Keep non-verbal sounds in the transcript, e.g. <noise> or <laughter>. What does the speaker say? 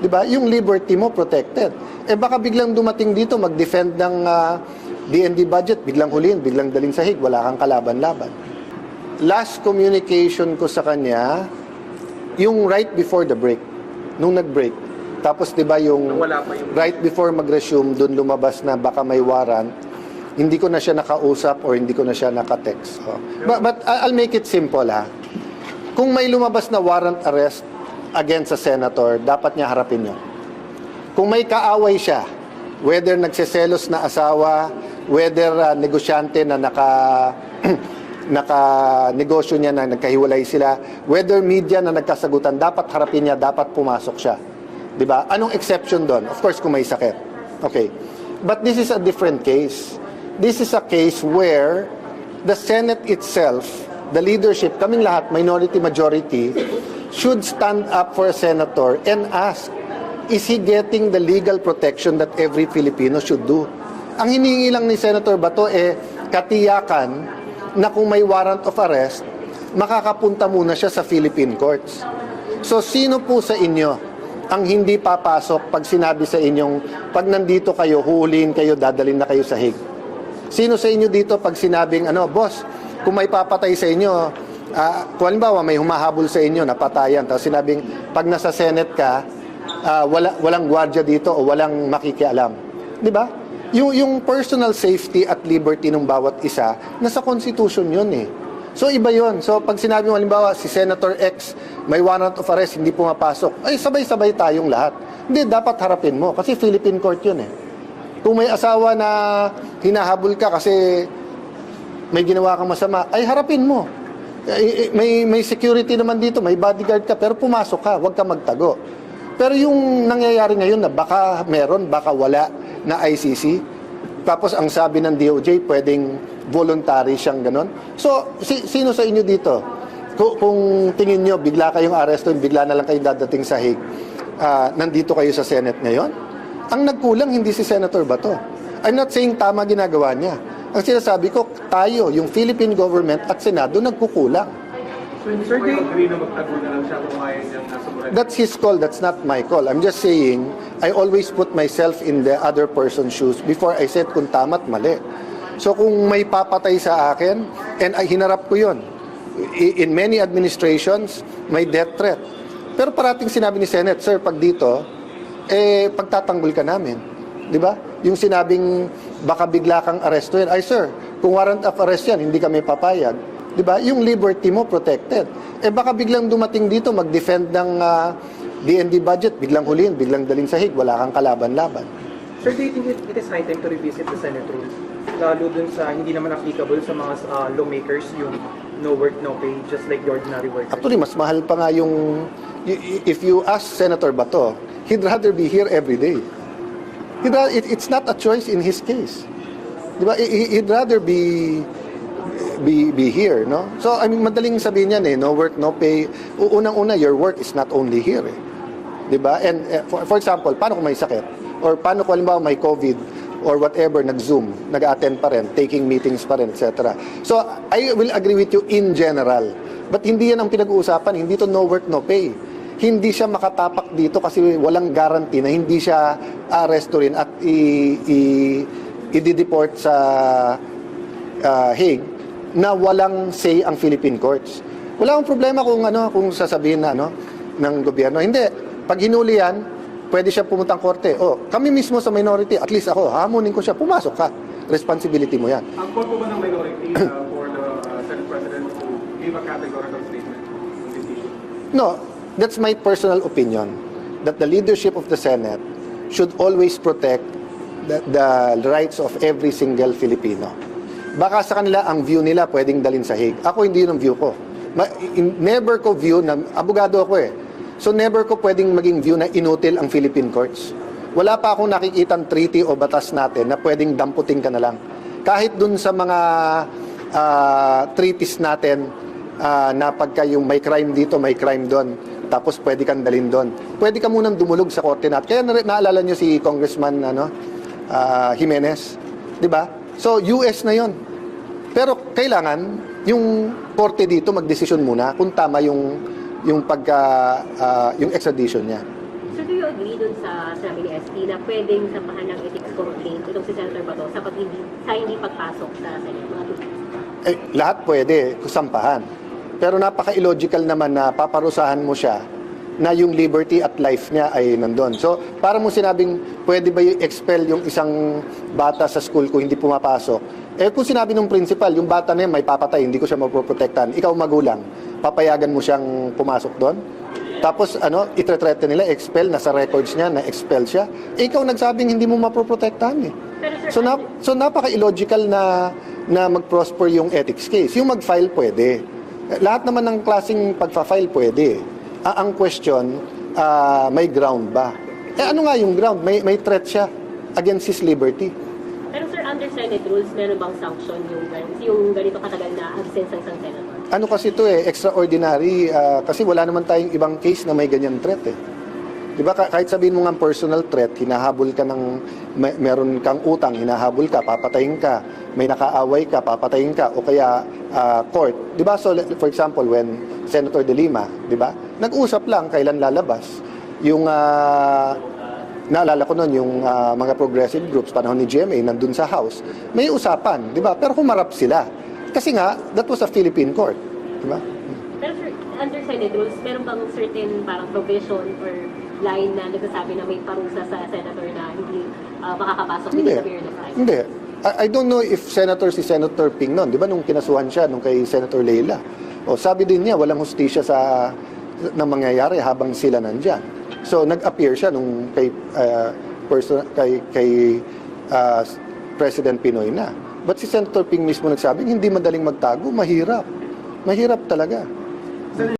'Di ba? Yung liberty mo protected. Eh baka biglang dumating dito mag-defend ng ah, DND budget, biglang huliin, biglang daling sa hig, wala kang kalaban-laban. Last communication ko sa kanya, yung right before the break, nung nag-break. Tapos 'di ba yung yung- right before mag-resume, doon lumabas na baka may warrant, hindi ko na siya nakausap or hindi ko na siya nakatext. Oh. But, but I'll make it simple ha. Kung may lumabas na warrant arrest against a senator, dapat niya harapin yun. Kung may kaaway siya, whether nagseselos na asawa, whether uh, negosyante na naka <clears throat> naka negosyo niya na nagkahiwalay sila, whether media na nagkasagutan, dapat harapin niya, dapat pumasok siya. 'Di ba? Anong exception doon? Of course kung may sakit. Okay. But this is a different case. This is a case where the Senate itself, the leadership, kaming lahat, minority, majority, should stand up for a senator and ask, is he getting the legal protection that every Filipino should do? Ang hinihingi lang ni Senator Bato eh katiyakan na kung may warrant of arrest, makakapunta muna siya sa Philippine courts. So sino po sa inyo ang hindi papasok pag sinabi sa inyong pag nandito kayo, huhulihin kayo, dadalhin na kayo sa hig? Sino sa inyo dito pag sinabing ano, boss, kung may papatay sa inyo, ah, kung may humahabol sa inyo, napatayan, tapos sinabing pag nasa Senate ka, ah, wala, walang gwardiya dito o walang makikialam. Di ba? Yung, yung personal safety at liberty ng bawat isa, nasa Constitution yun eh. So iba yon. So pag sinabi mo halimbawa si Senator X may warrant of arrest hindi pumapasok, ay sabay-sabay tayong lahat. Hindi dapat harapin mo kasi Philippine court yun eh. Kung may asawa na hinahabol ka kasi may ginawa kang masama, ay harapin mo. Eh, May, may security naman dito, may bodyguard ka, pero pumasok ka, huwag ka magtago. Pero yung nangyayari ngayon na baka meron, baka wala na ICC, tapos ang sabi ng DOJ, pwedeng voluntary siyang ganon. So, si, sino sa inyo dito? Kung, kung tingin nyo, bigla kayong arestuin, bigla na lang kayo dadating sa Hague, ah, nandito kayo sa Senate ngayon? Ang nagkulang hindi si Senator Bato. I'm not saying tama ginagawa niya. Ang sinasabi ko, tayo, yung Philippine government at Senado, nagkukulang. Sir, kayo agree na magtago na lang siya kung ayaw niyang nasa? That's his call, that's not my call. I'm just saying, I always put myself in the other person's shoes before I said kung tama't mali. So kung may papatay sa akin, and ay hinarap ko yun, I- in many administrations, may death threat. Pero parating sinabi ni Senate, Sir, pag dito, eh, pagtatanggol ka namin. Di ba? Yung sinabing, baka bigla kang arestuin. Ay, sir, kung warrant of arrest yan, hindi kami papayag. Di ba? Yung liberty mo protected. Eh, baka biglang dumating dito, mag-defend ng ah, DND budget, biglang huliin, biglang daling sa hig, wala kang kalaban-laban. Sir, do you think it, is high time to revisit the Senate rules? Lalo dun sa hindi naman applicable sa mga uh, lawmakers yung no work, no pay, just like the ordinary workers. Actually, mas mahal pa nga yung... If you ask Senator Bato, he'd rather be here every day. He'd it, it's not a choice in his case. Di ba? He- he- He'd rather be be be here, no? So, I mean, madaling sabihin yan eh, no work, no pay. Unang-una, your work is not only here eh. Di ba? And eh, for, for example, paano kung may sakit? Or paano kung halimbawa may COVID or whatever, nag-Zoom, nag-attend pa rin, taking meetings pa rin, etc. So, I will agree with you in general. But hindi yan ang pinag-uusapan. Hindi to no work, no pay. Hindi siya makatapak dito kasi walang guarantee na hindi siya aresto rin at i- i- i-deport sa uh, Hague na walang say ang Philippine courts. Wala akong problema kung ano kung sasabihin na ano ng gobyerno. Hindi. Pag hinuli yan, pwede siya pumuntang korte. O, kami mismo sa minority, at least ako, hamunin ko siya, pumasok ka. Responsibility mo yan. Ang call po ba ng minority uh, for the uh, Senate President to give a categorical statement on this issue? No, that's my personal opinion that the leadership of the Senate should always protect the, rights of every single Filipino. Baka sa kanila ang view nila pwedeng dalin sa Hague. Ako hindi yun ang view ko. Ma- in- never ko view na abogado ako eh. So never ko pwedeng maging view na inutil ang Philippine courts. Wala pa akong nakikitang treaty o batas natin na pwedeng damputin ka na lang. Kahit dun sa mga ah, treaties natin ah, na pagka yung may crime dito, may crime doon, tapos pwede kang dalhin doon. Pwede ka munang dumulog sa korte natin. Kaya na, naalala nyo si Congressman ano, ah, Jimenez, di ba? So, US na yon. Pero kailangan yung korte dito magdesisyon muna kung tama yung yung pagka ah, yung extradition niya. Sir, do you agree dun sa sabi ni ST na pwedeng sampahan ng ethics complaint itong si Senator Bato sa, pag hindi, sa hindi pagpasok sa Senate? Eh, lahat pwede kusampahan. Pero napaka-illogical naman na paparusahan mo siya na yung liberty at life niya ay nandun. So, para mo sinabing pwede ba i-expel yung isang bata sa school kung hindi pumapasok? Eh kung sinabi ng principal, yung bata na yan may papatay, hindi ko siya mapoprotektahan. Ikaw magulang, papayagan mo siyang pumasok doon? Tapos ano, itretrete nila, expel, nasa records niya, na-expel siya. Eh, ikaw nagsabing hindi mo mapoprotektahan eh. So, na, so napaka-illogical na, na mag-prosper yung ethics case. Yung mag-file pwede. Lahat naman ng klaseng pagpa-file pwede. Ah, ang question, ah, may ground ba? Eh ano nga yung ground? May, may threat siya against his liberty. pero sir, under Senate rules, meron bang sanction yung, yung ganito katagal na absence ng isang senator? Ano kasi ito eh, extraordinary ah, kasi wala naman tayong ibang case na may ganyan threat eh. 'Di ba Ka- kahit sabihin mo nga personal threat, hinahabol ka ng may, meron kang utang, hinahabol ka, papatayin ka, may nakaaway ka, papatayin ka o kaya ah, court. 'Di ba? So for example, when Senator De Lima, 'di ba? Nag-usap lang kailan lalabas yung ah, Naalala ko noon yung ah, mga progressive groups panahon ni GMA nandun sa house. May usapan, 'di ba? Pero humarap sila. Kasi nga that was a Philippine court, 'di ba? Pero sir, under Senate rules, meron bang certain parang provision or line na nagsasabi na may parusa sa senator na hindi ah, makakapasok Hindi. within a period of time? Hindi. I, I don't know if Senator si Senator Ping noon, 'di ba nung kinasuhan siya nung kay Senator Leila. O sabi din niya walang hustisya sa na mangyayari habang sila nandiyan. So nag-appear siya nung kay ah, person kay kay ah, President Pinoy na. But si Senator Ping mismo nagsabing hindi madaling magtago, mahirap. Mahirap talaga.